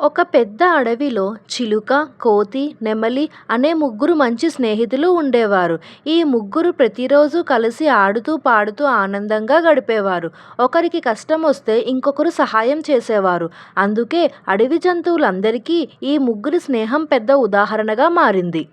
ఒక పెద్ద అడవిలో చిలుక కోతి నెమలి అనే ముగ్గురు మంచి స్నేహితులు ఉండేవారు. ఈ ముగ్గురు ప్రతిరోజు కలిసి ఆడుతూ పాడుతూ ఆనందంగా గడిపేవారు. ఒకరికి కష్టం వస్తే ఇంకొకరు సహాయం చేసేవారు. అందుకే అడవి జంతువులందరికీ ఈ ముగ్గురి స్నేహం పెద్ద ఉదాహరణగా మారింది.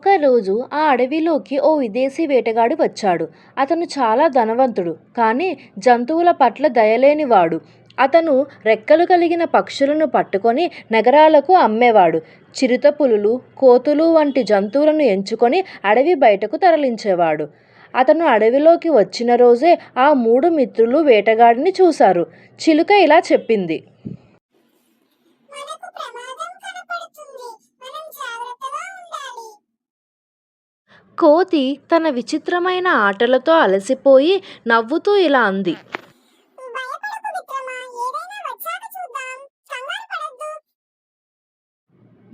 ఒకరోజు ఆ అడవిలోకి ఓ విదేశీ వేటగాడు వచ్చాడు. అతను చాలా ధనవంతుడు కానీ జంతువుల పట్ల దయలేనివాడు. అతను రెక్కలు కలిగిన పక్షులను పట్టుకొని నగరాలకు అమ్మేవాడు. చిరుతపులులు కోతులు వంటి జంతువులను ఎంచుకొని అడవి బయటకు తరలించేవాడు. అతను అడవిలోకి వచ్చిన రోజే ఆ మూడు మిత్రులు వేటగాడిని చూశారు. చిలుక ఇలా చెప్పింది. కోతి తన విచిత్రమైన ఆటలతో అలసిపోయి నవ్వుతూ ఇలా అంది.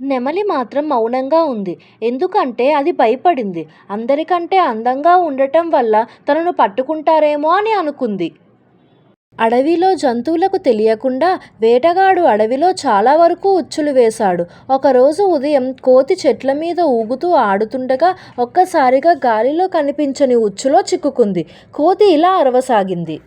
నెమలి మాత్రం మౌనంగా ఉంది. ఎందుకంటే అది భయపడింది. అందరికంటే అందంగా ఉండటం వల్ల తనను పట్టుకుంటారేమో అని అనుకుంది. అడవిలో జంతువులకు తెలియకుండా వేటగాడు అడవిలో చాలా వరకు ఉచ్చులు వేశాడు. ఒకరోజు ఉదయం కోతి చెట్ల మీద ఊగుతూ ఆడుతుండగా ఒక్కసారిగా గాలిలో కనిపించని ఉచ్చులో చిక్కుకుంది. కోతి ఇలా అరవసాగింది.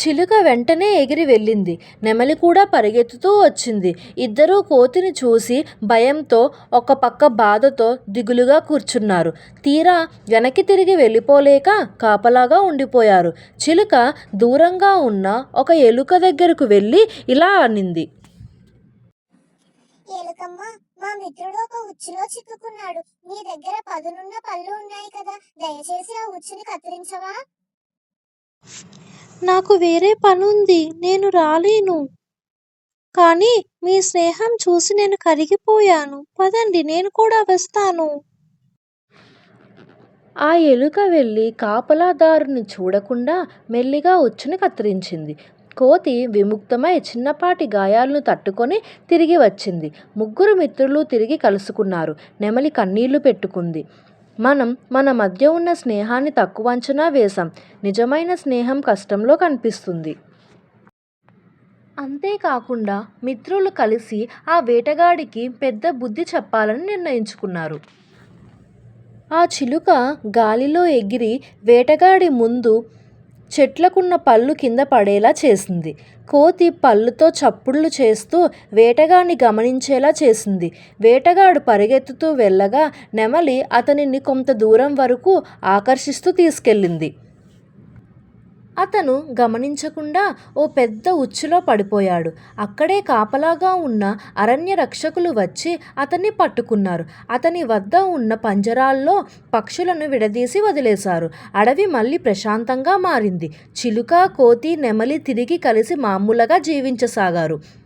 చిలుక వెంటనే ఎగిరి వెళ్ళింది. నెమలి కూడా పరిగెత్తుతూ వచ్చింది. ఇద్దరూ కోతిని చూసి భయంతో ఒక పక్క బాధతో దిగులుగా కూర్చున్నారు. తీరా వెనక్కి తిరిగి వెళ్ళిపోలేక కాపలాగా ఉండిపోయారు. చిలుక దూరంగా ఉన్న ఒక ఎలుక దగ్గరకు వెళ్ళి ఇలా అనింది. మా మిత్రుడు ఒక ఉచ్చులో చిక్కుకున్నాడు. నీ దగ్గర పదునున్న పళ్ళు ఉన్నాయి కదా. దయచేసి ఆ ఉచ్చుని కత్తిరించవా? నాకు వేరే పనుంది నేను రాలేను. కానీ మీ స్నేహం చూసి నేను కరిగిపోయాను. పదండి నేను కూడా వస్తాను. ఆ ఎలుక వెళ్ళి కాపలాదారుని చూడకుండా మెల్లిగా ఉచ్చుని కత్తిరించింది. కోతి విముక్తమై చిన్నపాటి గాయాలను తట్టుకొని తిరిగి వచ్చింది. ముగ్గురు మిత్రులు తిరిగి కలుసుకున్నారు. నెమలి కన్నీళ్ళు పెట్టుకుంది. మనం మన మధ్య ఉన్న స్నేహాన్ని తక్కువ అంచనా వేశాం. నిజమైన స్నేహం కష్టంలో కనిపిస్తుంది. అంతేకాకుండా మిత్రులు కలిసి ఆ వేటగాడికి పెద్ద బుద్ధి చెప్పాలని నిర్ణయించుకున్నారు. ఆ చిలుక గాలిలో ఎగిరి వేటగాడి ముందు చెట్లకున్న పళ్ళు కింద పడేలా చేసింది. కోతి పళ్ళుతో చప్పుళ్ళు చేస్తూ వేటగాడిని గమనించేలా చేసింది. వేటగాడు పరిగెత్తుతూ వెళ్ళగా నెమలి అతనిని కొంత దూరం వరకు ఆకర్షిస్తూ తీసుకెళ్ళింది. అతను గమనించకుండా ఓ పెద్ద ఉచ్చులో పడిపోయాడు. అక్కడే కాపలాగా ఉన్న అరణ్య రక్షకులు వచ్చి అతన్ని పట్టుకున్నారు. అతని వద్ద ఉన్న పంజరాల్లో పక్షులను విడదీసి వదిలేశారు. అడవి మళ్ళీ ప్రశాంతంగా మారింది. చిలుక కోతి నెమలి తిరిగి కలిసి మామూలుగా జీవించసాగారు.